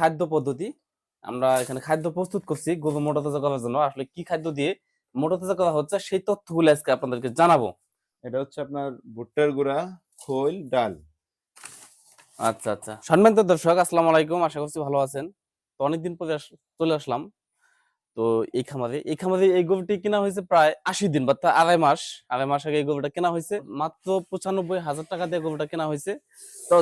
খাদ্য পদ্ধতি। আমরা এখানে খাদ্য প্রস্তুত করছি গরু মোটা তাজা করার জন্য। আসলে কি খাদ্য দিয়ে মোটা তাজা করা হচ্ছে সেই তথ্যগুলো আজকে আপনাদেরকে জানাব। এটা হচ্ছে আপনার ভুট্টার গুঁড়া খোল ডাল। আচ্ছা আচ্ছা। সম্মানিত দর্শক আসসালামু আলাইকুম। আশা করছি ভালো আছেন। তো অনেকদিন পরে চলে আসলাম। তো এই খামারে এই খামারে এই গরুটি কেনা হয়েছে প্রায় আশি দিন বা আড়াই মাস আড়াই মাস আগে এই গরুটা কেনা হয়েছে। মাত্র পঁচানব্বই হাজার টাকা দিয়ে গরুটা কেনা হয়েছে। তো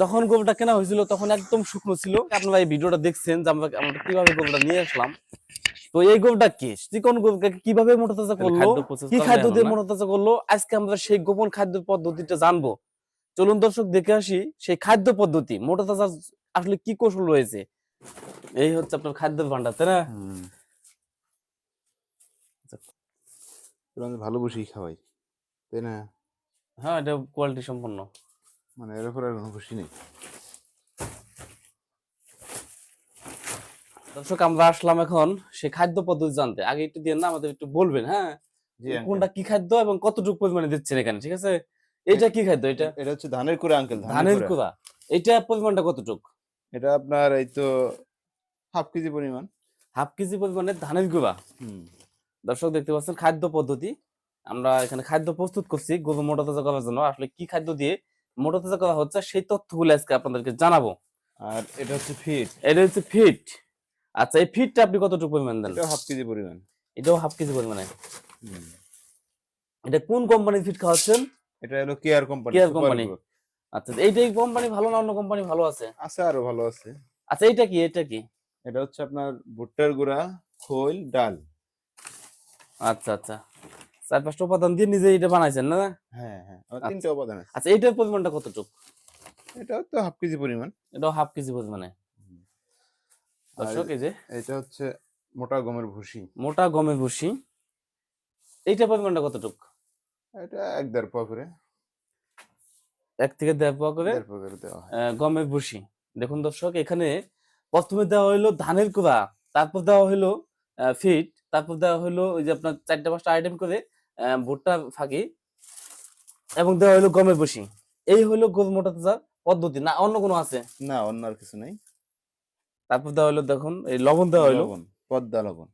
যখন- গরুটা কেনা হয়েছিল তখন একদম শুকনো ছিল। আপনারা এই ভিডিওটা দেখছেন যে আমরা আমরা কীভাবে গরুটা নিয়ে আসলাম। তো এই গরুটা কি? চিকন গরুকে কীভাবে মোটা তাজা করল? কি খাদ্য দিয়ে এখন না? মোটা তাজা করল? আজকে আমরা সেই গোপন খাদ্য পদ্ধতিটা জানব। চলুন দর্শক দেখে আসি সেই খাদ্য পদ্ধতি মোটা তাজা আসলে কি কৌশল রয়েছে? এই হচ্ছে আপনার খাদ্য ভান্ডার তাই না? আমি ভালো বসেই খাওয়াই তাই না? হ্যাঁ এটা কোয়ালিটি সম্পন্ন। মানে এর উপর আর কোনো খুশি নেই। দর্শক আমরা আসলাম এখন সেই খাদ্য পদ্ধতি জানতে। আগে একটু দিয়ে না আমাদের একটু বলবেন হ্যাঁ? কোনটা কি খাদ্য এবং কতটুকু পরিমাণে দিচ্ছেন এখানে ঠিক আছে? এটা কি খাদ্য এটা? এটা হচ্ছে ধানের কুড়া আঙ্কেল ধানের কুড়া। এটা পরিমাণটা কতটুকু? এটা আপনার এই তো হাফ কেজি পরিমাণ। হাফ কেজি পরিমাণে ধানের গুঁড়া হুম। দর্শক দেখতে পাচ্ছেন খাদ্য পদ্ধতি। আমরা এখানে খাদ্য প্রস্তুত করছি গরু মোটা তাজা করার জন্য। আসলে কি খাদ্য দিয়ে মোটা তাজা করা হচ্ছে সেই তথ্যগুলো আজকে আপনাদেরকে জানাব। আর এটা হচ্ছে ফিট। এটা হচ্ছে ফিট। আচ্ছা এই ফিটটা আপনি কতটুকু পরিমাণ দেন? এটা হাফ কেজি পরিমাণ। এটাও হাফ কেজি পরিমাণে। এটা কোন কোম্পানির ফিট খাওয়াচ্ছেন? এটা হলো কেয়ার কোম্পানি কেয়ার কোম্পানি। আচ্ছা এইটাই কোম্পানি ভালো না অন্য কোম্পানি ভালো আছে? আছে আরও ভালো আছে। আচ্ছা এইটা কি এটা কি? এটা হচ্ছে আপনার ভুট্টার গুঁড়া খোল ডাল। আচ্ছা আচ্ছা। চার পাঁচটা উপাদান দিয়ে নিজে এটা বানাইছেন না? হ্যাঁ হ্যাঁ। আচ্ছা। তিনটা উপাদান আছে। আচ্ছা এইটার পরিমাণটা কতটুকু? এটাও তো হাফ কেজি পরিমাণ। এটাও হাফ কেজি পরিমাণে? দর্শক এই যে এটা হচ্ছে মোটা গমের ভুসি। মোটা গমের ভুসি। এইটা পরিমাণটা কতটুকু? এটা এক দেড় পা করে। এক থেকে দেড় পোয়া করে? গমের ভুসি। দেখুন দর্শক এখানে প্রথমে দেওয়া হলো ধানের কুড়া তারপর দেওয়া হলো ফিট তারপর দেওয়া হলো ওই যে আপনার চারটা পাঁচটা আইটেম করে ভুট্টা ফাঁকি এবং দেওয়া হলো গমের ভুসি এই হলো গরু মোটা তাজা পদ্ধতি। না অন্য কোনো আছে? না অন্য আর কিছু নেই। তারপর দেওয়া হলো দেখুন এই লবণ দেওয়া হলো পদ্মা লবণ।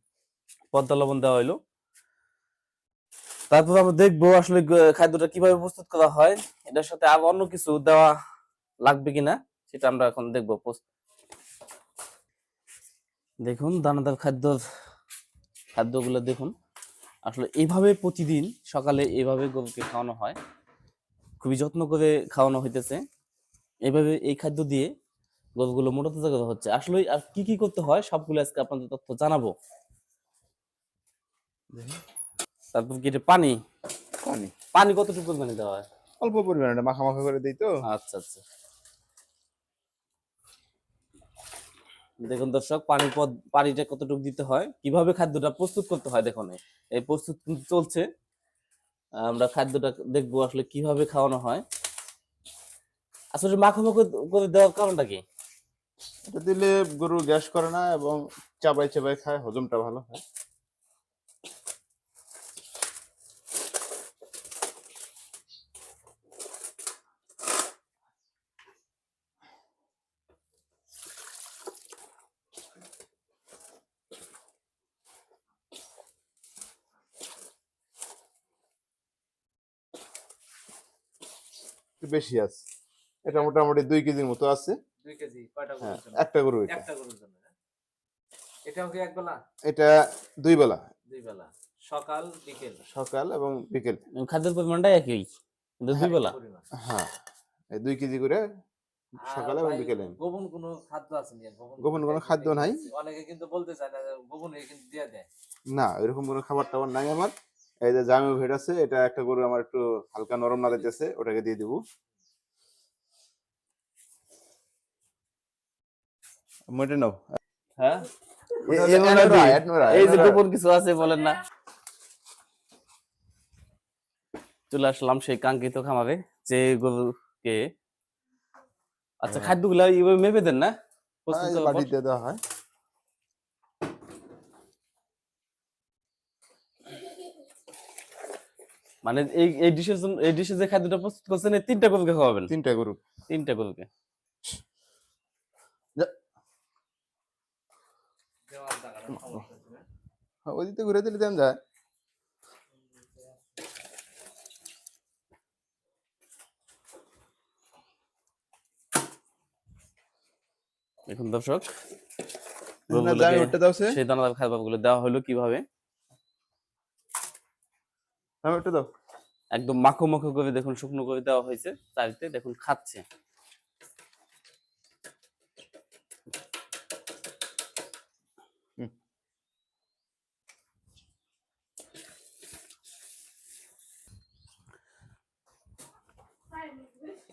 পদ্মা লবণ দেওয়া হলো তারপর আমরা দেখব আসলে খাদ্যটা কীভাবে প্রস্তুত করা হয়। এটার সাথে আর অন্য কিছু দেওয়া লাগবে কিনা সেটা আমরা এখন দেখব। দেখুন দানাদার খাদ্য খাদ্যগুলো দেখুন। আসলে এইভাবে প্রতিদিন সকালে এইভাবে গরুকে খাওয়ানো হয়। খুবই যত্ন করে খাওয়ানো হইতেছে। এইভাবে এই খাদ্য দিয়ে গরুগুলো মোটা তাজা করা হচ্ছে। আসলে আর কি কি করতে হয় সবগুলো আজকে আপনাদের তথ্য জানাব। তারপর কি এটা পানি? পানি। পানি কতটুকু পরিমাণে দেওয়া হয়? অল্প পরিমাণে মাখা মাখা করে দিই তো। আচ্ছা আচ্ছা। দেখুন দর্শক, পানি পদ, পানিটা কতটুকু দিতে হয়, কীভাবে খাদ্যটা প্রস্তুত করতে হয় দেখুন, এই- প্রস্তুত কিন্তু চলছে। আমরা খাদ্যটা দেখব আসলে কীভাবে খাওয়ানো হয়। আসলে মাখো মাখো করে দেওয়ার কারণটা কি? এটা দিলে গরু গ্যাস করে না এবং চাবাই চাবাই খায়, হজমটা ভালো হয়। একটু বেশি আছে। এটা মোটামুটি দুই কেজির মতো আছে। দুই কেজি কয়টা হ্যাঁ একটা গরু এটা একটা গরুর জন্য এটাও কি এক বেলা? এটা দুই বেলা। দুই বেলা। সকাল বিকেল? সকাল এবং বিকেল। খাদ্যের পরিমাণটা একই কিন্তু দুই বেলা। হ্যাঁ দুই কেজি করে আর সকালে এবং বিকেলে। গোপন কোনো খাদ্য আছে নি গোপন কোনো খাদ্য নাই। অনেকে কিন্তু বলতে চায় না গোপন কিন্তু দিয়ে দেয়। না এরকম কোনো খাবার টাবার নাই আমার। এই যে জামি ভেট আছে এটা একটা গরু আমার একটু হালকা নরম না দিতেছে ওটাকে দিয়ে দিব। মেটে নাও। হ্যাঁ? এই যে গোপন কিছু আছে বলেন না। চলে আসলাম সেই কাঙ্ক্ষিত খামারে যে গরুকে আচ্ছা হ্যাঁ। খাদ্যগুলা এইভাবে মেপে দেন না? প্রস্তুত দেওয়া হয়। মানে এই এই ডিশের জন্য এই ডিশে যে খাদ্যটা প্রস্তুত করছেন এই তিনটা গরুকে খাওয়াবেন? তিনটা গরু। তিনটা গরুকে। হ্যাঁ, ওই দিকে ঘুরে দিলে দেন যায় দেখুন দর্শক সেই দানাদার খাবারগুলো দেওয়া হলো কীভাবে? জামি উঠতে দাও। একদম মাখো মাখো করে দেখুন শুকনো করে দেওয়া হয়েছে। চারিতে দেখুন খাচ্ছে।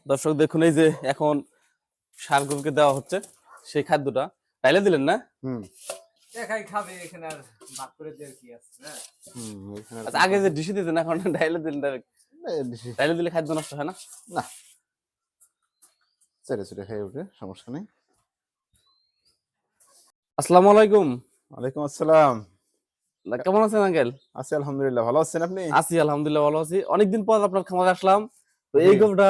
দর্শক দেখুন এই যে এখন সার গরুকে দেওয়া হচ্ছে সেই খাদ্যটা। তাইলে দিলেন না? হুম। দেখাই খাবে এখানে আর ভাগ করে দেওয়ার কি আছে হ্যাঁ হুম ওইখানে আর আচ্ছা আগে যে ডিশে দিতেন এখন ডাইলে দিলেন direct। ডাইলে দিলে খাদ্য নষ্ট হয় না? না। চেড়ে চেড়ে খেয়ে উঠে সমস্যা নেই। আসসালামু আলাইকুম। ওয়ালাইকুম আসসালাম। কেমন আছেন আঙ্কেল? আছি আলহামদুলিল্লাহ। ভালো আছেন আপনি? আছি আলহামদুলিল্লাহ ভালো আছি। অনেকদিন পর আপনার খামারে আসলাম। তো এই জি। গরুটা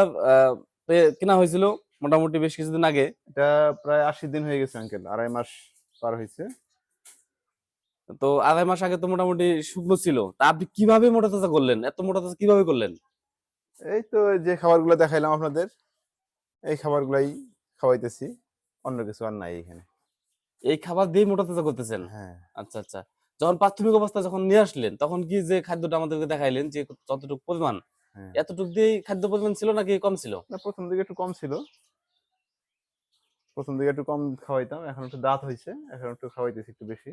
কেনা হয়েছিল মোটামুটি বেশ কিছুদিন আগে। এটা প্রায় আশি দিন হয়ে গেছে আঙ্কেল। আড়াই মাস পার হয়েছে। তো আড়াই মাস আগে তো মোটামুটি শুকনো ছিল। তা আপনি কীভাবে মোটা তাজা করলেন? এত মোটা তাজা কীভাবে করলেন? এই তো যে খাবার খাবারগুলো দেখাইলাম আপনাদের এই খাবারগুলাই খাওয়াইতেছি। অন্য কিছু আর নাই এখানে। এই খাবার দিয়ে মোটা তাজা করতেছেন? হ্যাঁ। আচ্ছা আচ্ছা। যখন প্রাথমিক অবস্থা যখন নিয়ে আসলেন তখন কি যে খাদ্যটা আমাদেরকে দেখাইলেন যে যতটুকু পরিমাণ? হ্যাঁ। এতটুকু দিয়ে খাদ্য পরিমাণ ছিল নাকি কম ছিল? না প্রথম দিকে একটু কম ছিল। প্রথম দিকে একটু কম খাওয়াইতাম এখন একটু দাঁত হয়েছে এখন একটু খাওয়াইতেছি একটু বেশি।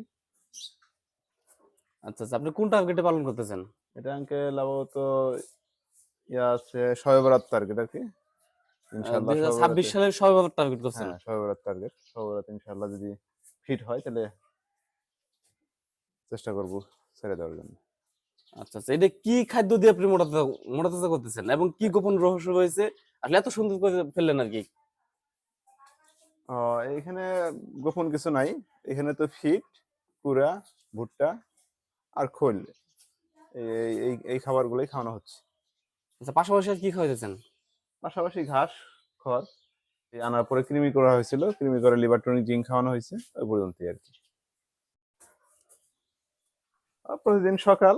আচ্ছা আচ্ছা আপনি কোন টার্গেটে পালন করতেছেন? এটা আঙ্কেল আপাতত ইয়া আছে শবে বরাত টার্গেট আর কি। ইনশাআল্লাহ দুই শবে হাজার ছাব্বিশ বরাতে- সালের টার্গেট করছেন। হ্যাঁ শবে বরাত টার্গেট শবে বরাত ইনশাআল্লাহ যদি ফিট হয় তাহলে চেষ্টা করব ছেড়ে দেওয়ার জন্য। আচ্ছা আচ্ছা এটা কি খাদ্য দিয়ে আপনি মোটা তাজা মোটা করতেছেন? এবং কি গোপন রহস্য রয়েছে? আসলে এত সুন্দর করে ফেললেন আর কি। এখানে গোপন কিছু নাই। এখানে তো ফিট কুড়া ভুট্টা আর খোল। এই এই খাবারগুলোই খাওয়ানো হচ্ছে। আচ্ছা পাশাপাশি আর কি খাওয়াইতেছেন? পাশাপাশি ঘাস খড় এই আনার পরে কৃমি করা হয়েছিল। কৃমি করে লিভার টনিক জিঙ্ক খাওয়ানো হয়েছে ওই পর্যন্তই আর কি। প্রতিদিন সকাল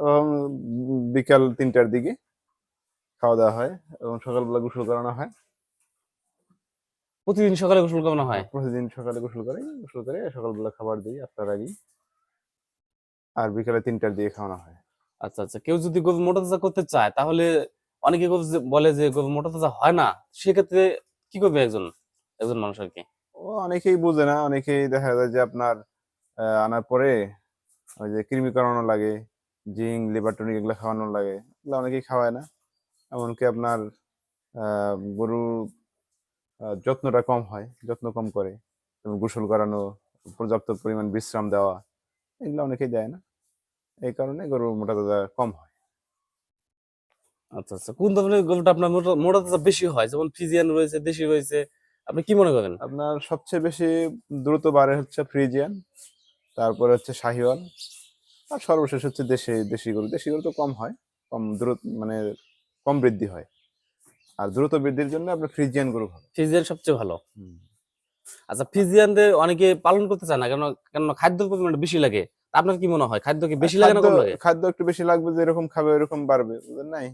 এবং বিকাল তিনটার দিকে খাওয়া দাওয়া হয় এবং সকালবেলা গোসল করানো হয়। প্রতিদিন সকালে গোসল করানো হয়? প্রতিদিন সকালে গোসল করে গোসল করে সকালবেলা খাবার দিই আটটার আগেই। আর বিকালে তিনটার দিকে খাওয়ানো হয়। আচ্ছা আচ্ছা। কেউ যদি গরু মোটা তাজা করতে চায় তাহলে অনেকে গরু বলে যে গরু মোটা তাজা হয় না সেক্ষেত্রে কি করবে একজন একজন মানুষ আর কি? ও অনেকেই বোঝে না অনেকেই দেখা যায় যে আপনার আনার পরে ওই যে কৃমি করানো লাগে জিং লিভার টনিক এগুলো খাওয়ানো লাগে এগুলো অনেকেই খাওয়ায় না। এমনকি আপনার গরুর যত্নটা কম হয় যত্ন কম করে যেমন গোসল করানো পর্যাপ্ত পরিমাণ বিশ্রাম দেওয়া এগুলো অনেকেই দেয় না। এই কারণে গরুর মোটা তাজা কম হয়। আচ্ছা আচ্ছা। কোন ধরনের গরুটা আপনার মোটা- তাজা বেশি হয়? যেমন ফিজিয়ান রয়েছে দেশি রয়েছে আপনি কি মনে করেন? আপনার সবচেয়ে বেশি দ্রুত বাড়ে হচ্ছে ফ্রিজিয়ান তারপরে হচ্ছে শাহিওয়াল আর সর্বশেষ হচ্ছে দেশি দেশি গরু। দেশি গরু তো কম হয় কম দ্রুত মানে কম বৃদ্ধি হয়। আর দ্রুত বৃদ্ধির জন্য আপনার ফ্রিজিয়ান গরু ভালো। ফ্রিজিয়ান সবচেয়ে ভালো। আচ্ছা ফিজিয়ানদের অনেকে পালন করতে চায় না কেন কেন খাদ্যের পরিমাণটা বেশি লাগে। আপনার কি মনে হয়? খাদ্য কি বেশি লাগে না কম লাগে? খাদ্য একটু বেশি লাগবে যেরকম খাবে এরকম বাড়বে নাই?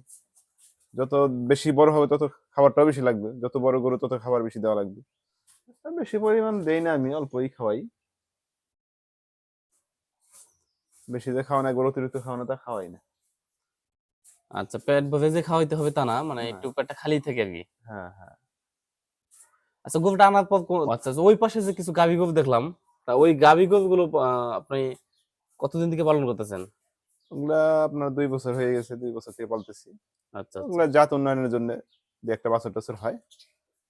যত বেশি বড় হবে তত খাবারটাও বেশি লাগবে। যত বড় গরু তত খাবার বেশি দেওয়া লাগবে। বেশি পরিমাণ দেই না আমি অল্পই খাওয়াই। বেশি যে খাওয়া না গরু অতিরিক্ত খাওয়ানো তা খাওয়াই না। আচ্ছা পেট ভরে যে খাওয়াইতে হবে তা না মানে একটু পেটটা খালি থাকে আর কি। হ্যাঁ হ্যাঁ। আচ্ছা গরুটা আনার পর আচ্ছা আচ্ছা, ওই পাশে যে কিছু গাভী গরু দেখলাম তা ওই গাভী গরু গুলো আপনি কতদিন থেকে পালন করতেছেন? ওগুলা আপনার দুই বছর হয়ে গেছে দুই বছর থেকে পালতেছি। আচ্ছা আচ্ছা। ওগুলা জাত উন্নয়নের জন্য দু একটা বছর টছর হয়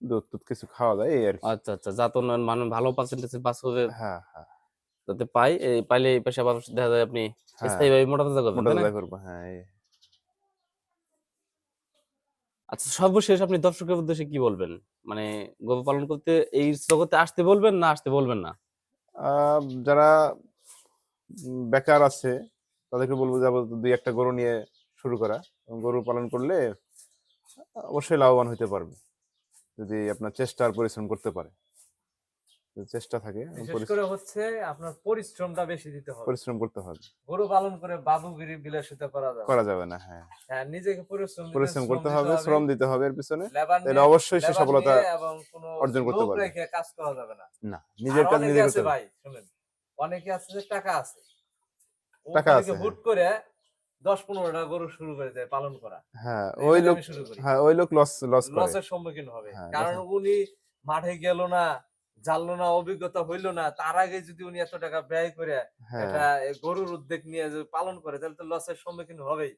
দুধ টুধ কিছু খাওয়া যায় এই আর আচ্ছা আচ্ছা যাতে উন্নয়ন মানে ভালো পার্সেন্টেজের বাছুরের হ্যাঁ হ্যাঁ। যাতে পাই এই পাইলে এই পেশা দেখা যায় আপনি হ্যাঁ স্থায়ীভাবে মোটা তাজা করবেন মোটা তাজা করব হ্যাঁ। আচ্ছা সর্বশেষ আপনি দর্শকের উদ্দেশ্যে কি বলবেন? মানে গরু পালন করতে, এই জগতে আসতে বলবেন না আসতে বলবেন না? যারা বেকার আছে, তাদেরকে বলব যে আপাতত দুই একটা গরু নিয়ে শুরু করা। গরু পালন করলে অবশ্যই লাভবান হতে পারবে, যদি আপনার চেষ্টা আর পরিশ্রম করতে পারে। চেষ্টা থাকে বিশেষ করে হচ্ছে আপনার পরিশ্রমটা বেশি দিতে হবে। পরিশ্রম করতে হবে। গরু পালন করে বাবুগিরি বিলাসিতা করা যাবে। না। করা যাবে না হ্যাঁ। হ্যাঁ নিজেকে পরিশ্রম পরিশ্রম করতে হবে শ্রম দিতে হবে এর পিছনে। তাহলে অবশ্যই সে সফলতা অর্জন করতে পারবে। কাজ করা যাবে না। না নিজের কাজ অনেকে নিজে আছে করতে ভাই শুনেন অনেকে আছে যে টাকা আছে। টাকা আছে। হুট করে দশ পনেরোটা গরু শুরু করে দেয় পালন করা। হ্যাঁ ওই লোক হ্যাঁ ওই লোক লস লস লসের সম্মুখীন হবে। হ্যাঁ, কারণ উনি মাঠে গেল না জানলো না অভিজ্ঞতা হইল না তার আগে যদি উনি এত টাকা ব্যয় করে হ্যাঁ। এটা গরুর উদ্যোগ নিয়ে পালন করে তাহলে তো লসের সম্মুখীন হবেই।